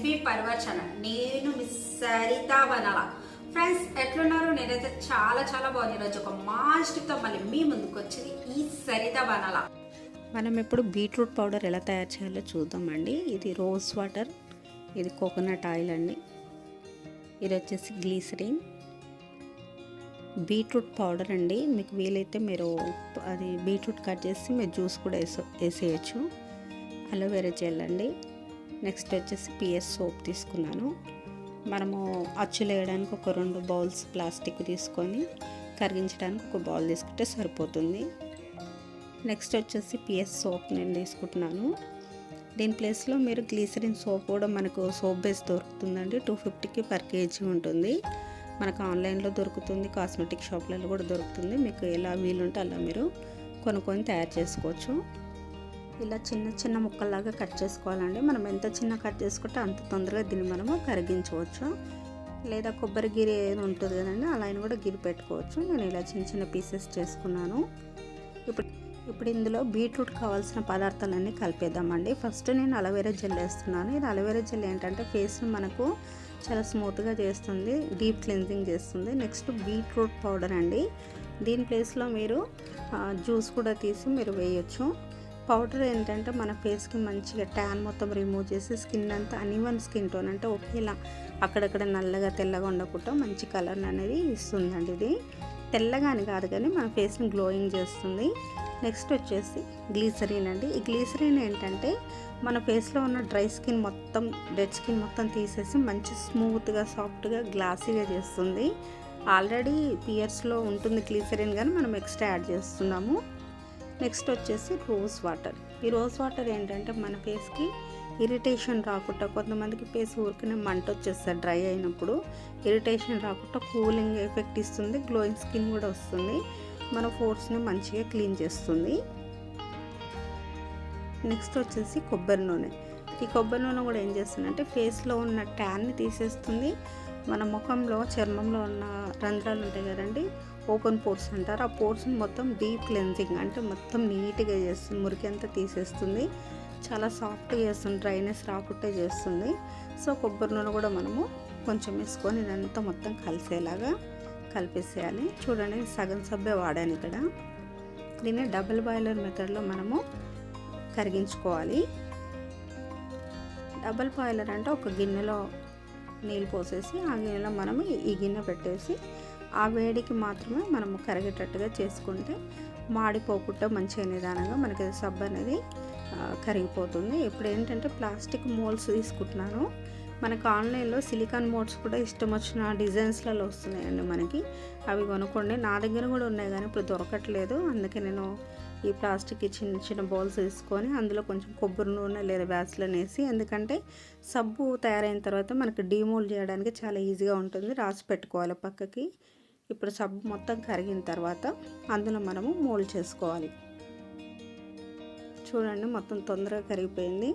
SB Parivar నేను miss Saritha వనల. Friends ఎట్లున్నారు? నేనైతే చాలా చాలా బాగుంది. ఈరోజు ఒక మాస్టిక్తో మళ్ళీ మీ ముందుకు వచ్చింది ఈ సరిత వనల. మనం ఇప్పుడు బీట్రూట్ పౌడర్ ఎలా తయారు చేయాలో చూద్దామండి. ఇది రోజ్ వాటర్ ఇది కోకోనట్ ఆయిల్ అండి. ఇది వచ్చేసి గ్లీసరిన్. బీట్రూట్ పౌడర్ అండి. మీకు వీలైతే మీరు అది బీట్రూట్ కట్ చేసి మీరు జ్యూస్ కూడా వేసే వేసేయచ్చు. అలోవెరా జెల్ అండి. నెక్స్ట్ వచ్చేసి పిఎస్ సోప్ తీసుకున్నాను. మనము అచ్చులు వేయడానికి ఒక రెండు బౌల్స్ ప్లాస్టిక్ తీసుకొని కరిగించడానికి ఒక బౌల్ తీసుకుంటే సరిపోతుంది. నెక్స్ట్ వచ్చేసి పిఎస్ సోప్ నేను తీసుకుంటున్నాను. దీని ప్లేస్లో మీరు గ్లీసరిన్ సోప్ కూడా మనకు సోప్ బేస్ దొరుకుతుందండి. టూ ఫిఫ్టీకి పర్ కేజీ ఉంటుంది. మనకు ఆన్లైన్లో దొరుకుతుంది కాస్మెటిక్ షాప్లలో కూడా దొరుకుతుంది. మీకు ఎలా వీలుంటే అలా మీరు కొనుక్కొని తయారు చేసుకోవచ్చు. ఇలా చిన్న చిన్న ముక్కల్లాగా కట్ చేసుకోవాలండి. మనం ఎంత చిన్న కట్ చేసుకుంటే అంత తొందరగా దీన్ని మనము కరిగించవచ్చు. లేదా కొబ్బరి గిరి ఏది ఉంటుంది కదండి అలా అయినా కూడా గిరి పెట్టుకోవచ్చు. నేను ఇలా చిన్న చిన్న పీసెస్ చేసుకున్నాను. ఇప్పుడు ఇప్పుడు ఇందులో బీట్రూట్ కావాల్సిన పదార్థాలన్నీ కలిపేద్దామండి. ఫస్ట్ నేను అలవేరా జెల్ వేస్తున్నాను. ఇది అలవేరా జెల్ ఏంటంటే ఫేస్ని మనకు చాలా స్మూత్గా చేస్తుంది డీప్ క్లెన్జింగ్ చేస్తుంది. నెక్స్ట్ బీట్రూట్ పౌడర్ అండి. దీని ప్లేస్లో మీరు జ్యూస్ కూడా తీసి మీరు వేయొచ్చు. పౌడర్ ఏంటంటే మన ఫేస్కి మంచిగా ట్యాన్ మొత్తం రిమూవ్ చేసి స్కిన్ అంతా అనివన్ స్కిన్ టోన్ అంటే ఒకేలా అక్కడక్కడ నల్లగా తెల్లగా ఉండకుండా మంచి కలర్ అనేది ఇస్తుందండి ఇది. తెల్లగా అని కాదు కానీ మన ఫేస్ని గ్లోయింగ్ చేస్తుంది. నెక్స్ట్ వచ్చేసి గ్లీసరీన్ అండి. ఈ గ్లీసరీన్ ఏంటంటే మన ఫేస్లో ఉన్న డ్రై స్కిన్ మొత్తం డెడ్ స్కిన్ మొత్తం తీసేసి మంచి స్మూత్గా సాఫ్ట్గా గ్లాసీగా చేస్తుంది. ఆల్రెడీ పియర్స్లో ఉంటుంది గ్లీసరీన్ కానీ మనం ఎక్స్ట్రా యాడ్ చేస్తున్నాము. నెక్స్ట్ వచ్చేసి రోజ్ వాటర్. ఈ రోజ్ వాటర్ ఏంటంటే మన ఫేస్కి ఇరిటేషన్ రాకుండా కొంతమందికి ఫేస్ ఊరికనే మంట వచ్చేస్తుంది డ్రై అయినప్పుడు. ఇరిటేషన్ రాకుండా కూలింగ్ ఎఫెక్ట్ ఇస్తుంది గ్లోయింగ్ స్కిన్ కూడా వస్తుంది. మన ఫోర్స్ని మంచిగా క్లీన్ చేస్తుంది. నెక్స్ట్ వచ్చేసి కొబ్బరి నూనె. ఈ కొబ్బరి నూనె కూడా ఏం చేస్తుందంటే ఫేస్లో ఉన్న ట్యాన్ని తీసేస్తుంది. మన ముఖంలో చర్మంలో ఉన్న రంధ్రాలు ఉంటాయి కదండి ఓపెన్ పోర్స్ అంటారు. ఆ పోర్స్ని మొత్తం డీప్ క్లెన్జింగ్ అంటే మొత్తం నీట్గా చేస్తుంది. మురికి అంతా తీసేస్తుంది. చాలా సాఫ్ట్గా చేస్తుంది. డ్రైనెస్ రాకుండా చేస్తుంది. సో కొబ్బరి నూనె కూడా మనము కొంచెం వేసుకొని ఇదంతా మొత్తం కలిసేలాగా కలిపేసేయాలి. చూడండి సగం సబ్బే వాడాను ఇక్కడ. దీన్ని డబుల్ బాయిలర్ మెథడ్లో మనము కరిగించుకోవాలి. డబుల్ బాయిలర్ అంటే ఒక గిన్నెలో నీళ్ళు పోసేసి ఆ గిన్నెలో మనం ఈ గిన్నె పెట్టేసి ఆ వేడికి మాత్రమే మనము కరిగేటట్టుగా చేసుకుంటే మాడిపోకుండా మంచిగా నిదానంగా మనకి సబ్బు అనేది కరిగిపోతుంది. ఇప్పుడు ఏంటంటే ప్లాస్టిక్ మోల్డ్స్ తీసుకుంటున్నాను. మనకు ఆన్లైన్లో సిలికాన్ మోడ్స్ కూడా ఇష్టం వచ్చిన డిజైన్స్లలో వస్తున్నాయండి మనకి. అవి కొనుక్కోండి. నా దగ్గర కూడా ఉన్నాయి కానీ ఇప్పుడు దొరకట్లేదు. అందుకే నేను ఈ ప్లాస్టిక్ చిన్న చిన్న బౌల్స్ తీసుకొని అందులో కొంచెం కొబ్బరి నూనె లేదా వ్యాసులను వేసి ఎందుకంటే సబ్బు తయారైన తర్వాత మనకి డీమోల్డ్ చేయడానికి చాలా ఈజీగా ఉంటుంది. రాసి పెట్టుకోవాలి పక్కకి. ఇప్పుడు సబ్బు మొత్తం కరిగిన తర్వాత అందులో మనము మోల్డ్ చేసుకోవాలి. చూడండి మొత్తం తొందరగా కరిగిపోయింది.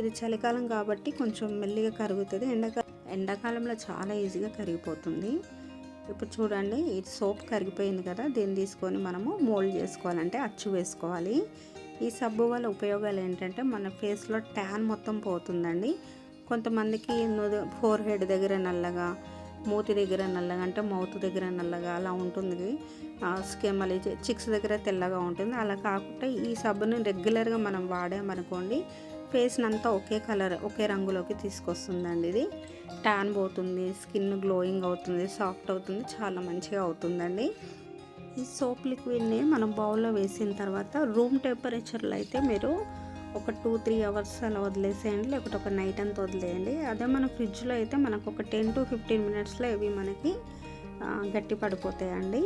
ఇది చలికాలం కాబట్టి కొంచెం మెల్లిగా కరుగుతుంది. ఎండాకాలం ఎండాకాలంలో చాలా ఈజీగా కరిగిపోతుంది. ఇప్పుడు చూడండి ఈ సోప్ కరిగిపోయింది కదా దీన్ని తీసుకొని మనము మోల్డ్ చేసుకోవాలంటే అచ్చు వేసుకోవాలి. ఈ సబ్బు వల్ల ఉపయోగాలు ఏంటంటే మన ఫేస్లో ట్యాన్ మొత్తం పోతుందండి. కొంతమందికి ఫోర్ హెడ్ దగ్గర నల్లగా మూతి దగ్గర నల్లగా అంటే మౌత్ దగ్గర నల్లగా అలా ఉంటుంది. స్కిన్ మళ్ళీ చిక్స్ దగ్గర తెల్లగా ఉంటుంది. అలా కాకుండా ఈ సబ్బుని రెగ్యులర్గా మనం వాడామనుకోండి ఫేస్ని అంతా ఒకే కలర్ ఒకే రంగులోకి తీసుకొస్తుందండి ఇది. ట్యాన్ పోతుంది స్కిన్ గ్లోయింగ్ అవుతుంది సాఫ్ట్ అవుతుంది చాలా మంచిగా అవుతుందండి. ఈ సోప్ లిక్విడ్ని మనం బౌల్లో వేసిన తర్వాత రూమ్ టెంపరేచర్లో అయితే మీరు ఒక టూ త్రీ అవర్స్ అలా వదిలేసేయండి లేకపోతే ఒక నైట్ అంతా వదిలేయండి. అదే మన ఫ్రిడ్జ్లో అయితే మనకు ఒక టెన్ టు ఫిఫ్టీన్ మినిట్స్లో ఇవి మనకి గట్టి పడిపోతాయండి.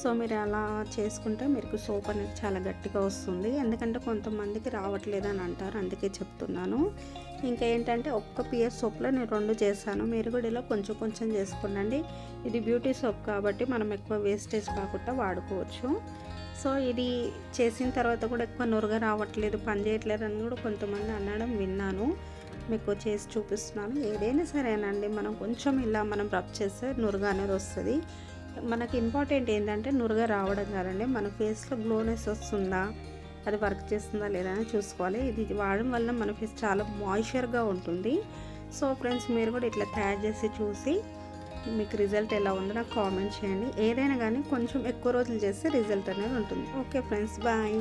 సో మీరు అలా చేసుకుంటే మీకు సోప్ అనేది చాలా గట్టిగా వస్తుంది. ఎందుకంటే కొంతమందికి రావట్లేదు అని అంటారు. అందుకే చెప్తున్నాను. ఇంకా ఏంటంటే ఒక్క పిఎస్ సోప్లో నేను రెండు చేశాను. మీరు కూడా ఇలా కొంచెం కొంచెం చేసుకోండి ఇది బ్యూటీ సోప్ కాబట్టి మనం ఎక్కువ వేస్టేజ్ కాకుండా వాడుకోవచ్చు. సో ఇది చేసిన తర్వాత కూడా ఎక్కువ నురగ రావట్లేదు పని చేయట్లేదు అని కూడా కొంతమంది అనడం విన్నాను. మీకు చేసి చూపిస్తున్నాను. ఏదైనా సరేనండి మనం కొంచెం ఇలా మనం రబ్ చేస్తే నురగ అనేది వస్తుంది. మనకి ఇంపార్టెంట్ ఏంటంటే నురగ రావడం కాదండి మన ఫేస్లో గ్లోనెస్ వస్తుందా అది వర్క్ చేస్తుందా లేదా అని చూసుకోవాలి. ఇది వాడడం వల్ల మన ఫేస్ చాలా మాయిశ్చర్గా ఉంటుంది. సో ఫ్రెండ్స్ మీరు కూడా ఇట్లా తయారు చేసి చూసి మీకు రిజల్ట్ ఎలా ఉందో నాకు కామెంట్ చేయండి. ఏదైనా కానీ కొంచెం ఎక్కువ రోజులు చేస్తే రిజల్ట్ అనేది ఉంటుంది. Okay friends bye.